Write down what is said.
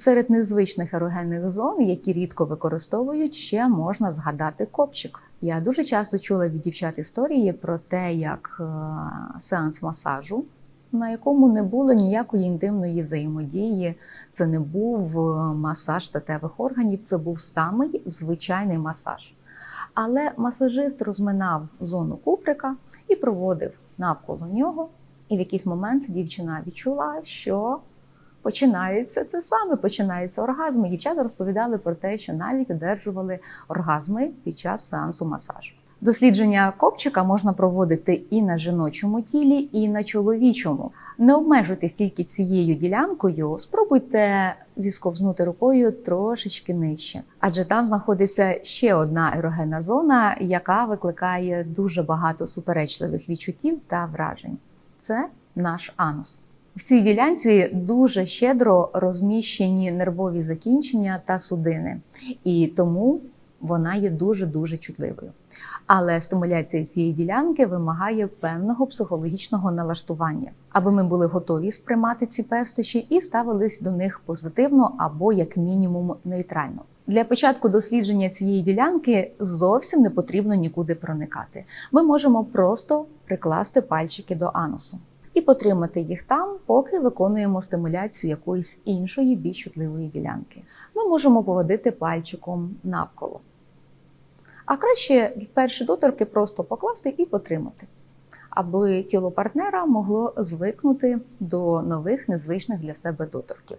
Серед незвичних ерогенних зон, які рідко використовують, ще можна згадати копчик. Я дуже часто чула від дівчат історії про те, як е, сеанс масажу, на якому не було ніякої інтимної взаємодії, це не був е, масаж статевих органів, це був самий звичайний масаж. Але масажист розминав зону куприка і проводив навколо нього. І в якийсь момент дівчина відчула, що починається це саме, починаються оргазми. Дівчата розповідали про те, що навіть одержували оргазми під час сеансу масажу. Дослідження копчика можна проводити і на жіночому тілі, і на чоловічому. Не обмежуйтесь тільки цією ділянкою, спробуйте зісковзнути рукою трошечки нижче, адже там знаходиться ще одна ерогенна зона, яка викликає дуже багато суперечливих відчуттів та вражень. Це наш анус. В цій ділянці дуже щедро розміщені нервові закінчення та судини, і тому вона є дуже дуже чутливою. Але стимуляція цієї ділянки вимагає певного психологічного налаштування, аби ми були готові сприймати ці пестощі і ставились до них позитивно або як мінімум нейтрально. Для початку дослідження цієї ділянки зовсім не потрібно нікуди проникати. Ми можемо просто прикласти пальчики до анусу і потримати їх там, поки виконуємо стимуляцію якоїсь іншої більш чутливої ділянки. Ми можемо поводити пальчиком навколо. А краще перші доторки просто покласти і потримати, аби тіло партнера могло звикнути до нових незвичних для себе доторків.